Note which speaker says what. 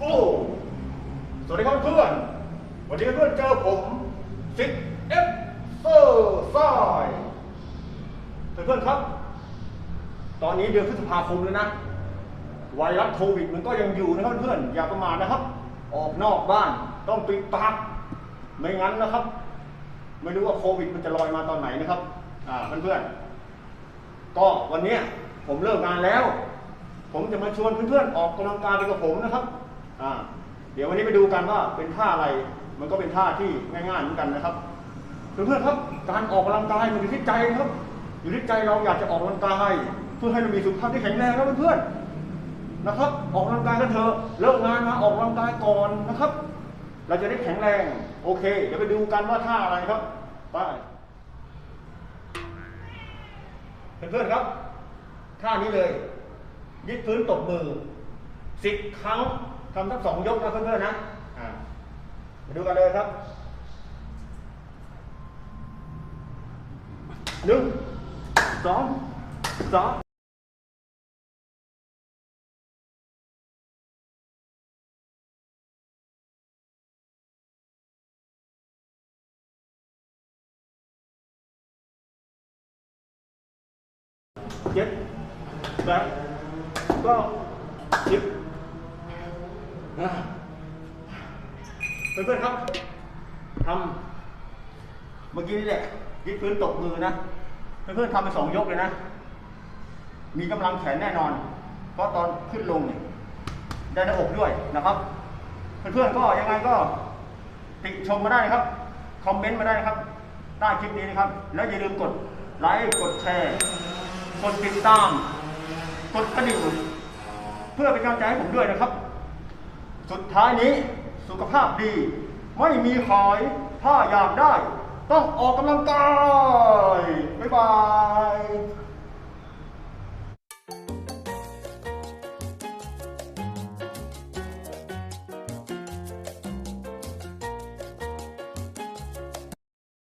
Speaker 1: โอ้ สวัสดีครับเพื่อน วันนี้เพื่อนเจอผมซิกเอฟเซอร์ไซเพื่อนครับ ตอนนี้เดือนพฤษภาคมแล้วนะ ไวรัสโควิดมันก็ยังอยู่นะครับเพื่อน อย่าประมาทนะครับ ออกนอกบ้านต้องปิดปาก ไม่งั้นนะครับ ไม่รู้ว่าโควิดมันจะลอยมาตอนไหนนะครับ อ่าเพื่อนๆ ก็วันนี้ผมเลิกงานแล้ว ผมจะมาชวนเพื่อนๆ ออกกำลังกายไปกับผมนะครับ อ่าเดี๋ยววันนี้ไปดูกันว่าเป็นท่าอะไร มันก็เป็นท่าที่ง่ายๆเหมือนกันนะครับ เพื่อนๆครับ การออกกำลังกายมันอยู่ที่ใจครับ อยู่ที่ใจเราอยากจะออกกำลังกายเพื่อให้เรามีสุขภาพที่แข็งแรงนะเพื่อนๆนะครับ ออกกำลังกายกันเถอะเลิกงานมาออกกำลังกายก่อนนะครับ เราจะได้แข็งแรง โอเค เดี๋ยวไปดูกันว่าท่าอะไรครับไปเพื่อนๆครับท่านี้เลยยึดพื้นตบมือสิบครั้ง ทำทั้งสองยกนะเพื่อนๆนะอ่ามาดูกันเลยครับหนึ่งสองสามเจ็ดแปดเก็สิบอ่า เพื่อนๆครับทำเมื่อกี้นี่แหละยึดพื้นตบมือนะ เพื่อนๆทำไปสองยกเลยนะ มีกำลังแขนแน่นอน เพราะตอนขึ้นลงเนี่ยได้หน้าอกด้วยนะครับ เพื่อนๆก็ยังไงก็ติชมมาได้นะครับ คอมเมนต์มาได้นะครับใต้คลิปนี้นะครับ แล้วอย่าลืมกดไลค์กดแชร์กดติดตาม กดกระดิ่งเพื่อเป็นกำลังใจให้ผมด้วยนะครับ สุดท้ายนี้สุขภาพดี ไม่มีหอย ถ้าอยากได้ ต้องออกกำลังกาย บ๊ายบาย